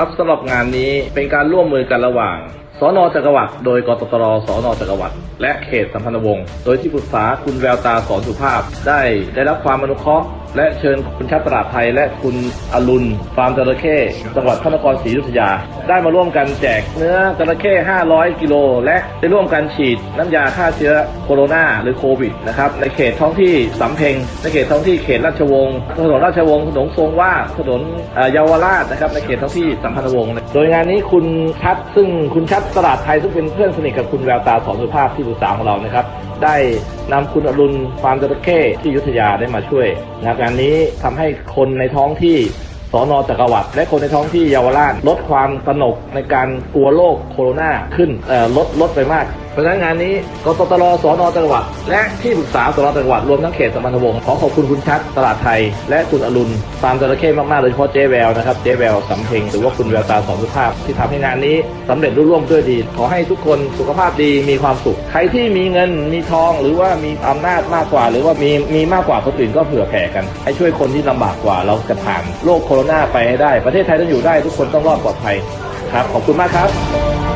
ครับสำหรับงานนี้เป็นการร่วมมือกันระหว่างสนจักรวรรดิโดยกตตรสนจักรวรรดิและเขตสัมพันธวงศ์โดยที่ปรึกษาคุณแววตาสอนสุภาพได้ได้รับความอนุเคราะห์และเชิญคุณชัดตลาดไทย และคุณอรุณฟาร์มจระเข้จังหวัดพระนครศรีอยุธยา ได้มาร่วมกันแจกเนื้อจระเข้ 500 กิโล และได้ร่วมกันฉีดน้ำยาฆ่าเชื้อโคโรนาหรือโควิดนะครับในเขตท้องที่สำเพ็งในเขตท้องที่เขตราชวงศ์ถนนราชวงศ์ถนนทรงว่าถนนเอ่อเยาวราชนะครับในเขตท้องที่สัมพันธวงศ์โดยงานนี้คุณชัดซึ่งคุณชัดตลาดไทยซึ่งเป็นเพื่อนสนิทกับคุณแววตาสอนสุภาพที่ปรึกษาของเรานะครับได้นำคุณอรุณฟาร์มจระเข้ที่ยุทธยาได้มาช่วยนะครับงานนี้ทำให้คนในท้องที่สอนอจักรวรรดิและคนในท้องที่เยาวราชลดความสนกในการกลัวโรคโคโรนาขึ้นลดลดไปมาก เพราะฉะนั้นงานนี้กตตรสอนอจักรวรรดิและที่ปรึกษาสอนอจักรวรรดิรวมทั้งเขตสมพันธวงศ์ขอขอบคุณคุณชัดตลาดไทย และคุณอรุณฟามจระเข้มากๆโดยเฉพาะเจ๊แววนะครับเจ๊แววสำเพ็งหรือว่าคุณแววตาสอนสุภาพ ที่ทำให้งานนี้สำเร็จรุ่ร่วงด้วยดี ขอให้ทุกคนสุขภาพดีมีความสุข ใครที่มีเงินมีทองหรือว่ามีอำนาจมากกว่า หรือว่ามีมีมากกว่าคนอื่นก็เผื่อแผ่กันให้ช่วยคนที่ลำบากกว่าเราจะผ่านโรคโคโรนาไปให้ได้ ประเทศไทยต้องอยู่ได้ทุกคนต้องรอดปลอดภัยครับขอบคุณมากครับ